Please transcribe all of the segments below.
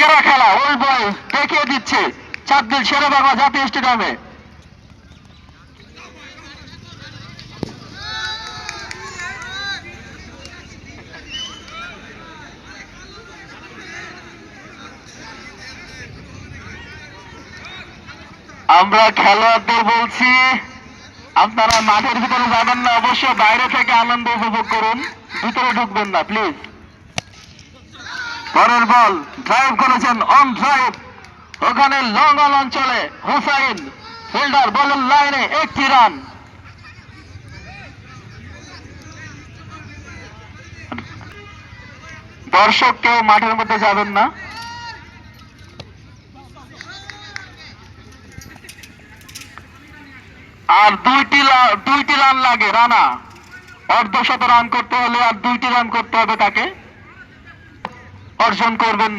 সেরা খেলা ওই বয় দেখিয়ে দিচ্ছে চারদিন সেরা বাংলা জাতীয় স্টেডিয়ামে আমরা খেলোয়াড়দের বলছি, আপনারা মাঠের ভিতরে যাবেন না, অবশ্য বাইরে থেকে আনন্দ উপভোগ করুন, ভিতরে ঢুকবেন না প্লিজ পরের বল ড্রাইভ করেছেন অন ড্রাইভ ওখানে লং অন অঞ্চলে হুসাইন ফিল্ডার বলের লাইনে একটি রান দর্শক কেউ মাঠের মধ্যে যাবেন না। আর দুইটি দুইটি রান লাগে, রানা। অর্ধশত রান করতে হলে আর দুইটি রান করতে হবে তাকে। অর্জন করবেন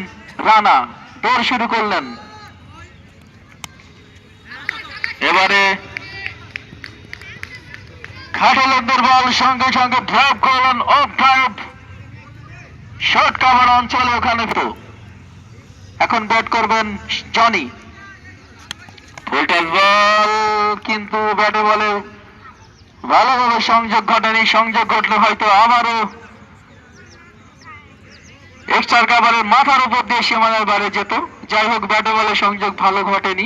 রানা। দৌড় শুরু করলেন। এবারে বল, সঙ্গে সঙ্গে ড্রাইভ করলেন অফ ড্রাইভ শর্ট কাভার অঞ্চলে ওখানে তো এখন ব্যাট করবেন জনি বল, কিন্তু ব্যাটে বলে ভালোভাবে সংযোগ ঘটেনি। সংযোগ ঘটলে হয়তো আবারও এক্সট্রা কাভারের মাথার উপর দিয়ে সীমানার বাইরে যেত। যাই হোক ব্যাটে বলে সংযোগ ভালো ঘটেনি।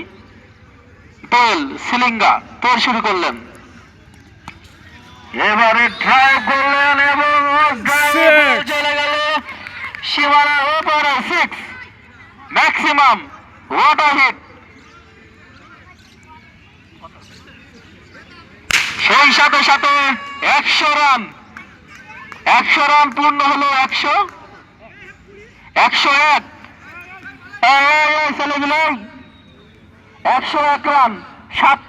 বেল সিলিঙ্গা তোর শুরু করলেন। এবারে ড্রাইভ করলেন এবং চলে গেল। সীমানার ওপরে সিক্স ম্যাক্সিমাম ওয়াটার হিট সেই সাথে সাথে একশো রান। একশো রান পূর্ণ হলো একশো। একশো এক। এই, ছেলেগুলো। একশো এক রান। সাত